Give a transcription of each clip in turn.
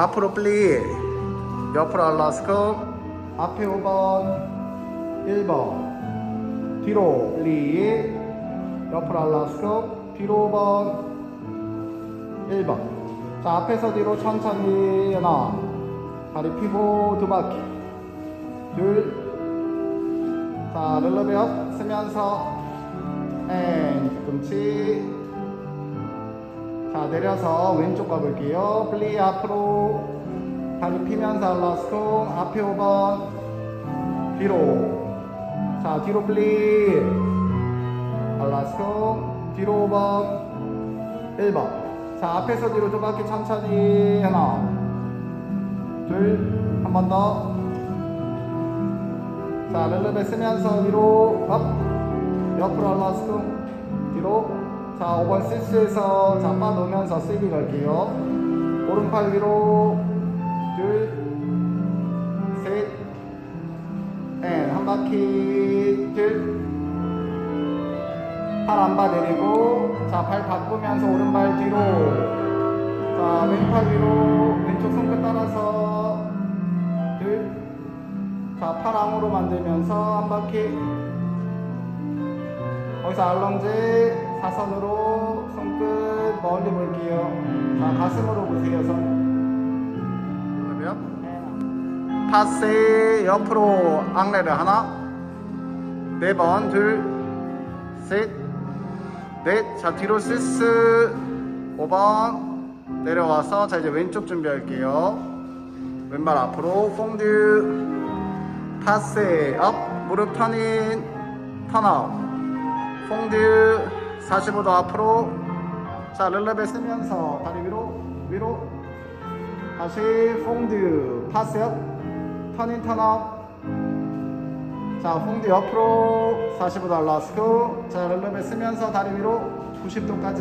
앞으로 플리 옆으로 알라스코 앞에 5번. 1번. 뒤로 플리 옆으로 알라스코 뒤로 5번. 1번. 자 앞에서 뒤로 천천히. 하나. 다리 피고 두 바퀴. 둘자 룰러베 업 쓰면서. 앤 뒤꿈치 자 내려서 왼쪽 가볼게요. 플리 앞으로. 다리 피면서 알라스콩 앞에 5번. 뒤로. 자 뒤로 플리 알라스콩 뒤로 5번. 1번. 자 앞에서 뒤로 두 바퀴 천천히. 하나. 둘. 한 번 더. 자 렐레베 쓰면서 위로. 업. 옆으로 알라스콩 뒤로 자 5번 시스에서 잡아 놓으면서 쓰기 갈게요. 오른팔 위로 둘셋앤한 바퀴 둘팔 안봐 내리고 자발 바꾸면서 오른발 뒤로. 자 왼팔 위로 왼쪽 손끝 따라서 둘자팔 앙으로 만들면서 한 바퀴. 거기서 알렁지 사선으로 손끝 멀리 볼게요. 자 가슴으로 보세요 손. 그러면 파세 옆으로 앙레를 하나. 네 번 둘 셋 넷. 자 뒤로 시스. 5번. 내려와서 자 이제 왼쪽 준비할게요. 왼발 앞으로 퐁듀. 파세 업 무릎 턴인 턴아웃. 퐁듀 45도 앞으로. 자 rel레베 쓰면서 다리 위로 위로. 다시 퐁듀 파스업. 턴인 턴업 자 퐁듀 옆으로 45도 알라스코. 자 rel레베 쓰면서 다리 위로 90도까지.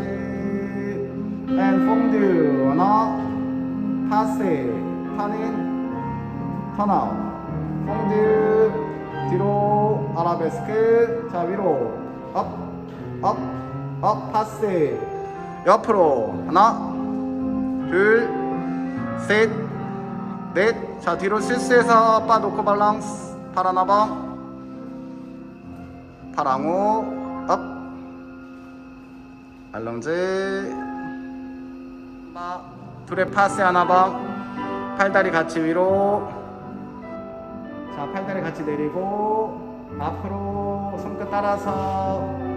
앤 퐁듀 하나 파스 턴인 턴아웃. 퐁듀 뒤로 아라베스크. 자 위로. 업, 업, 업, 파스. 옆으로 하나 둘셋 넷. 자 뒤로 실수해서 빠 놓고 발랑스. 파라나방 파랑우. 업. 알렁제. 빠 둘의 파스 하나방 팔다리 같이 위로. 자 팔다리 같이 내리고 앞으로 손끝 따라서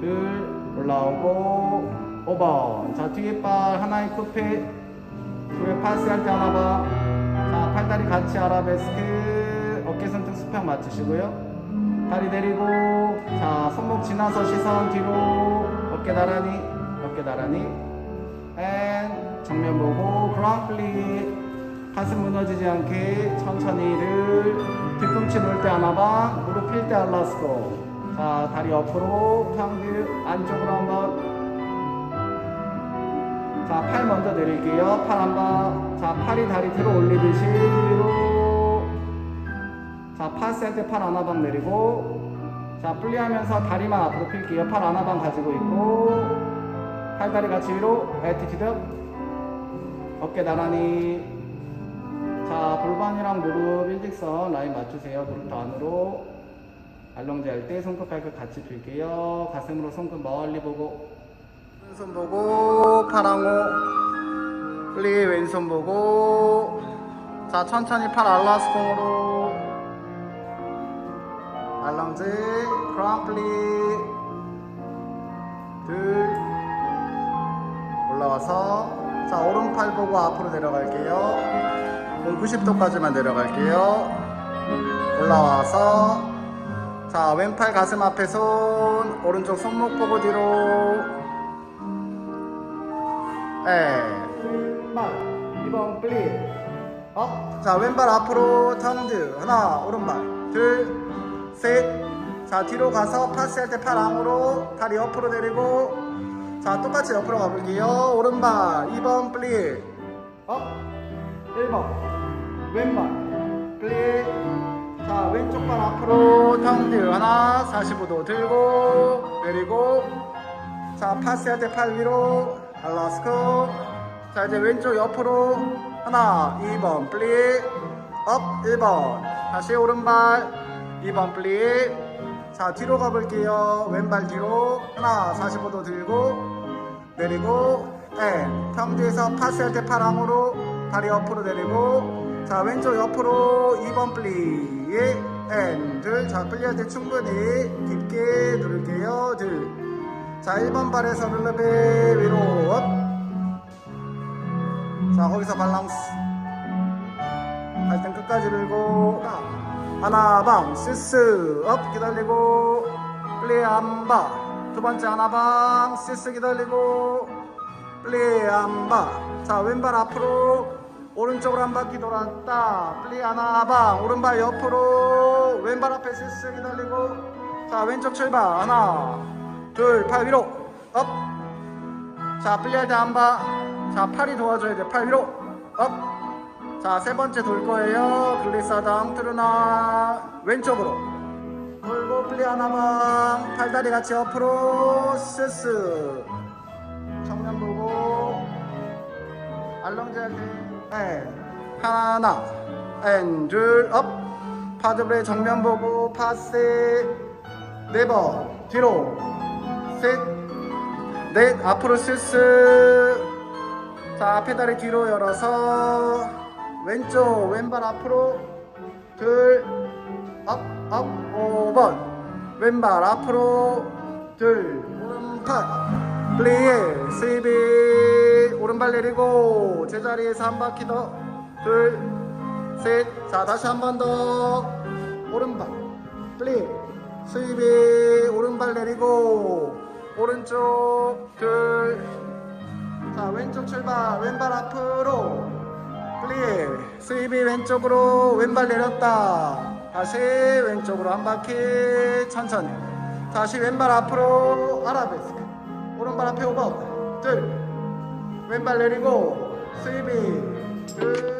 둘 올라오고 5번 자 뒤에 발 하나의 쿠페. 둘의 파스 할 때 하나 봐자 팔다리 같이 아라베스크. 어깨 손등 수평 맞추시고요. 다리 내리고 자 손목 지나서 시선 뒤로. 어깨 나란히 어깨 나란히. 앤 정면 보고 그라운드 플리 가슴 무너지지 않게 천천히 를 뒤꿈치 놓을 때 하나 봐. 무릎 필 때 알라스코 자 다리 옆으로 평균 안쪽으로 한번. 자 팔 먼저 내릴게요. 팔 한번. 자 팔이 다리 들어 올리듯이 위로. 자때팔 하나방 내리고. 자 분리하면서 다리만 앞으로 필게요. 팔 하나방 가지고 있고. 팔다리 같이 위로. 에티튜드. 어깨 나란히. 자 골반이랑 무릎 일직선 라인 맞추세요. 무릎 더 안으로 알렁지 할때 손끝 발끝 같이 필게요. 가슴으로 손끝 멀리 보고. 왼손 보고 팔랑호 플리 왼손 보고. 자 천천히 팔 알라스콩으로. 알랑지 크람 플리 둘. 올라와서. 자 오른팔 보고 앞으로 내려갈게요. 90도까지만 내려갈게요. 올라와서 자 왼팔 가슴 앞에 손 오른쪽 손목 보고 뒤로. 에 왼발 2번 플리 업. 자 왼발 앞으로 턴드. 하나 오른발. 둘셋자 뒤로 가서 파스 할 때팔 앙으로 다리 옆으로 내리고. 자 똑같이 옆으로 가볼게요. 오른발 2번 플리 업. 1번. 왼발 플리 자 왼쪽 발 앞으로 턴드 하나 45도 들고 내리고. 자 파스 할 때 팔 위로. 알라스코. 자 이제 왼쪽 옆으로. 하나 2번 플립 업 1번. 다시 오른발. 2번 플립 자 뒤로 가볼게요. 왼발 뒤로. 하나 45도 들고. 내리고. 앤 평지에서 파스 할 때 팔함으로. 다리 옆으로 내리고. 자 왼쪽 옆으로 2번 플립 앤 둘 자 플리할 때 충분히 깊게 누를게요. 둘 자 1번 발에서 룰러벨 위로 업. 자 거기서 밸런스. 발등 끝까지 밀고 하나 방. 시스 업 기다리고 플레이 한바. 두 번째 하나 방. 시스 기다리고 플레이 한바자 왼발 앞으로 오른쪽으로 한 바퀴 돌았다 플레이 하나 방 오른발 옆으로 왼발 앞에 시스 기다리고 자 왼쪽 출발 하나 둘 팔 위로 업 자, 플리할 때 한 바. 자, 팔이 도와줘야 돼. 팔 위로. 업. 자, 세 번째 돌 거예요. 글리사당 트루나 왼쪽으로. 돌고 플리 하나만. 팔다리 같이 옆으로. 스스. 정면 보고. 때. 네. 하나. 앤, 둘, 업. 파드브레 정면 보고. 파세. 네 번. 뒤로. 셋. 넷 앞으로 실수 자 다리 뒤로 열어서 왼쪽 왼발 앞으로 둘업업 5번 왼발 앞으로 둘 오른팔 플리에 스위비 오른발 내리고 제자리에서 한 바퀴 더 둘 셋 자 다시 한 번 더. 오른발. 플리 스위비. 오른발 내리고 오른쪽. 둘. 자 왼쪽 출발. 왼발 앞으로. 플리 스위비 왼쪽으로 왼발 내렸다. 다시 왼쪽으로 한 바퀴. 천천히. 다시 왼발 앞으로. 아라베스크. 오른발 앞에 오버 둘 왼발 내리고 스위빙